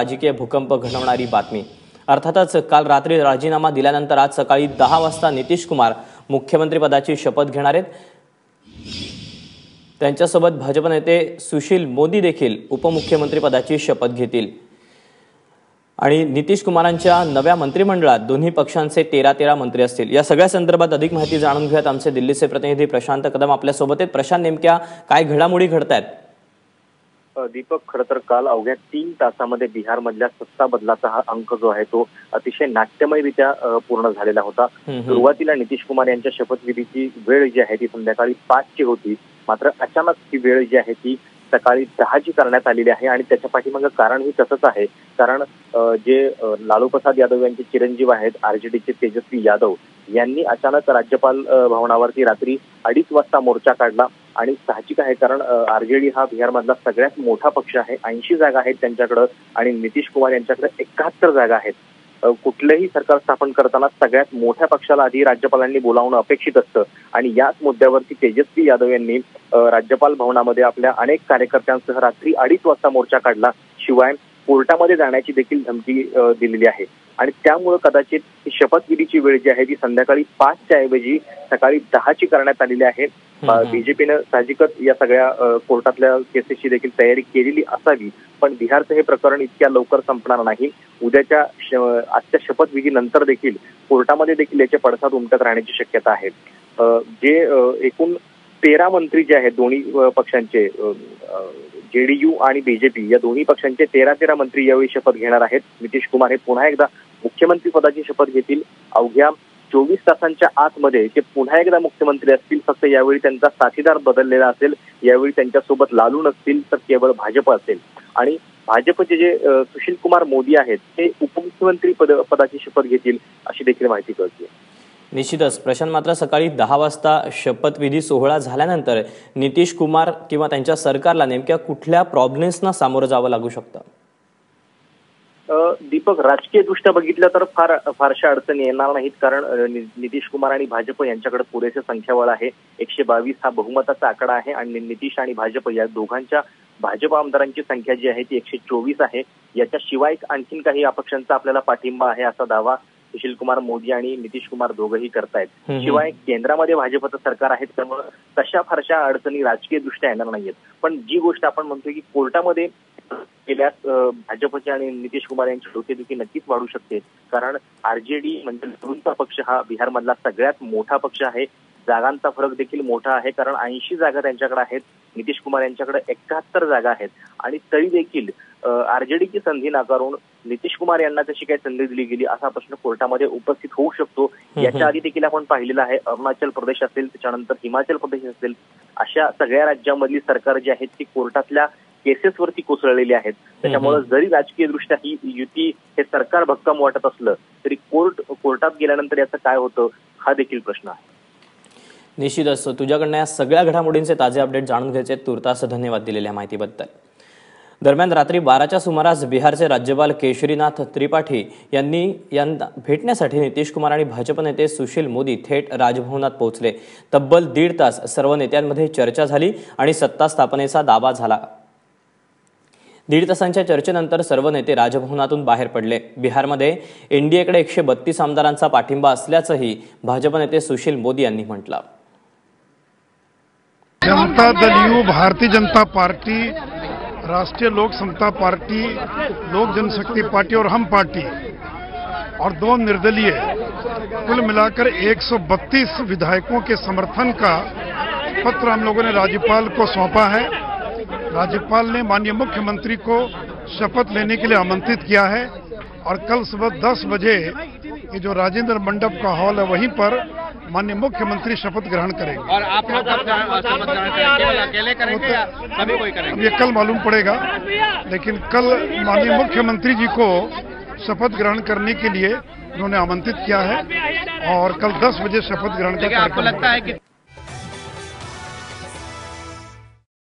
राजकीय भूकंप घडवणारी बातमी. अर्थातच काल रात्री राजीनामा दिल्यानंतर आज सकाळी दहा वाजता नितीश कुमार मुख्यमंत्रीपदाची शपथ घेणार आहेत. त्यांच्यासोबत भाजप नेते सुशील मोदी देखील उपमुख्यमंत्रीपदाची शपथ घेतील. आणि नितीश कुमारांच्या नव्या मंत्रिमंडळात दोन्ही पक्षांचे तेरा तेरा मंत्री असतील. या सगळ्या संदर्भात अधिक माहिती जाणून घेऊयात आमचे दिल्लीचे प्रतिनिधी प्रशांत कदम आपल्यासोबत आहेत. प्रशांत नेमक्या काय घडामोडी घडत आहेत दीपक खरं तर काल अवघ्या तीन तासामध्ये बिहारमधल्या सत्ता बदलाचा हा अंक जो आहे तो अतिशय नाट्यमयरित्या पूर्ण झालेला होता. सुरुवातीला नितीश कुमार यांच्या शपथविधीची वेळ जी आहे ती संध्याकाळी पाचची होती. मात्र अचानक ही वेळ जी आहे ती सकाळी दहाची करण्यात आलेली आहे आणि त्याच्या पाठीमागं कारण ही तसंच आहे. कारण जे लालू प्रसाद यादव यांचे चिरंजीव आहेत आरजेडीचे तेजस्वी यादव यांनी अचानक राज्यपाल भवनावरती रात्री अडीच वाजता मोर्चा काढला. आणि साहजिक आहे कारण आरजेडी हा बिहारमधला सगळ्यात मोठा पक्ष आहे. ऐंशी जागा आहेत त्यांच्याकडं आणि नितीश कुमार यांच्याकडे एकाहत्तर जागा आहेत. कुठलंही सरकार स्थापन करताना सगळ्यात मोठ्या पक्षाला आधी राज्यपालांनी बोलावणं अपेक्षित असतं. आणि याच मुद्द्यावरती तेजस्वी यादव यांनी राज्यपाल भवनामध्ये आपल्या अनेक कार्यकर्त्यांसह रात्री अडीच वाजता मोर्चा काढला. शिवाय कोर्टामध्ये जाण्याची देखील धमकी दिलेली आहे. आणि त्यामुळे कदाचित शपथविधीची वेळ जी आहे ती संध्याकाळी पाचच्या ऐवजी सकाळी दहाची करण्यात आलेली आहे. बीजेपीनं साहजिकच या सगळ्या कोर्टातल्या केसेसची देखील तयारी केलेली असावी पण बिहारचं हे प्रकरण इतक्या लवकर संपणार नाही. उद्याच्या आजच्या शपथविधीनंतर देखील कोर्टामध्ये देखील याचे पडसाद उमटत राहण्याची शक्यता आहे. जे एकूण तेरा मंत्री जे आहेत दोन्ही पक्षांचे जेडीयू आणि बीजेपी या दोन्ही पक्षांचे तेरा तेरा मंत्री यावेळी शपथ घेणार आहेत. नितीश कुमार हे पुन्हा एकदा मुख्यमंत्री पदाची शपथ घेतील. अवघ्या चोवीस तासांच्या आतमध्ये ते पुन्हा एकदा मुख्यमंत्री असतील फक्त यावेळी त्यांचा साथीदार बदललेला असेल यावेळी त्यांच्यासोबत लालू नसतील तर केवळ भाजप असेल. आणि भाजपचे जे सुशील कुमार मोदी आहेत ते उपमुख्यमंत्री पद पदाची शपथ घेतील अशी देखील माहिती कळते निश्चितच. प्रशांत मात्र सकाळी दहा वाजता शपथविधी सोहळा झाल्यानंतर नितीश कुमार किंवा त्यांच्या सरकारला नेमक्या कुठल्या प्रॉब्लेम्सना सामोरं जावं लागू शकतं? दीपक राजकीय दृष्ट्या बघितलं तर फार फारशा अडचणी येणार नाहीत. कारण नितीश कुमार आणि भाजप यांच्याकडे पुरेसे संख्याबळ आहे. एकशे बावीस हा बहुमताचा आकडा आहे आणि नितीश आणि भाजप या दोघांच्या भाजप आमदारांची संख्या जी आहे ती एकशे चोवीस आहे. याच्याशिवाय आणखीन काही अपक्षांचा आपल्याला पाठिंबा आहे असा दावा सुशील कुमार मोदी आणि नितीश कुमार दोघंही करतायत. शिवाय केंद्रामध्ये भाजपचं सरकार आहे त्यामुळे तशा फारशा अडचणी राजकीय दृष्ट्या येणार नाहीयेत. पण जी गोष्ट आपण म्हणतोय की कोर्टामध्ये केल्यास भाजपचे आणि नितीश कुमार यांची डोकेदुखी नक्कीच वाढू शकते. कारण आरजेडी म्हणजे लहरूंचा पक्ष हा बिहारमधला सगळ्यात मोठा पक्ष आहे. जागांचा फरक देखील मोठा आहे कारण ऐंशी जागा त्यांच्याकडे आहेत. नितीश कुमार यांच्याकडे एकाहत्तर जागा आहेत. आणि तरी देखील आरजेडीची संधी नाकारून नितीश कुमार यांना तशी काही संधी दिली गेली असा प्रश्न कोर्टामध्ये उपस्थित होऊ शकतो. याच्या आधी देखील आपण पाहिलेलं आहे अरुणाचल प्रदेश असेल त्याच्यानंतर हिमाचल प्रदेश असेल अशा सगळ्या राज्यांमधली सरकार जी आहेत ती कोर्टातल्या केसेसवरती कोसळलेली आहेत. त्याच्यामुळे जरी राजकीय दृष्ट्या ही युती हे सरकार भक्कम वाटत असलं तरी कोर्ट कोर्टात गेल्यानंतर याचं काय होतं हा देखील प्रश्न आहे. निश्चितच. तुझ्याकडनं या सगळ्या घडामोडींचे ताजे अपडेट जाणून घ्यायचे तुर्तास धन्यवाद दिलेल्या माहितीबद्दल. दरम्यान रात्री बाराच्या सुमारास बिहारचे राज्यपाल केशरीनाथ त्रिपाठी यांनी यांना भेटण्यासाठी नितीश कुमार आणि भाजप नेते सुशील मोदी थेट राजभवनात पोहोचले. तब्बल दीड तास सर्व नेत्यांमध्ये चर्चा झाली आणि सत्ता स्थापनेचा दावा झाला. दीड तासांच्या चर्चेनंतर सर्व नेते राजभवनातून बाहेर पडले. बिहारमध्ये एनडीएकडे एकशे बत्तीस आमदारांचा पाठिंबा असल्याचंही भाजप नेते सुशील मोदी यांनी म्हटलं. जनता दल यू भारतीय जनता पार्टी राष्ट्रीय लोक समता पार्टी, लोक जनशक्ति पार्टी और हम पार्टी और दो निर्दलीय, कुल मिलाकर 132 विधायकों के समर्थन का पत्र हम लोगों ने राज्यपाल को सौंपा है। राज्यपाल ने माननीय मुख्यमंत्री को शपथ लेने के लिए आमंत्रित किया है और कल सुबह 10 बजे ये जो राजेंद्र मंडप का हॉल है वहीं पर माननीय मुख्यमंत्री शपथ ग्रहण करेंगे। और आप लोग कब शपथ ग्रहण करेंगे अकेले करेंगे या सभी कोई करेंगे? ये कल मालूम पड़ेगा लेकिन कल माननीय मुख्यमंत्री जी को शपथ ग्रहण करने के लिए उन्होंने आमंत्रित किया है और कल 10 बजे शपथ ग्रहण का आपको लगता है कि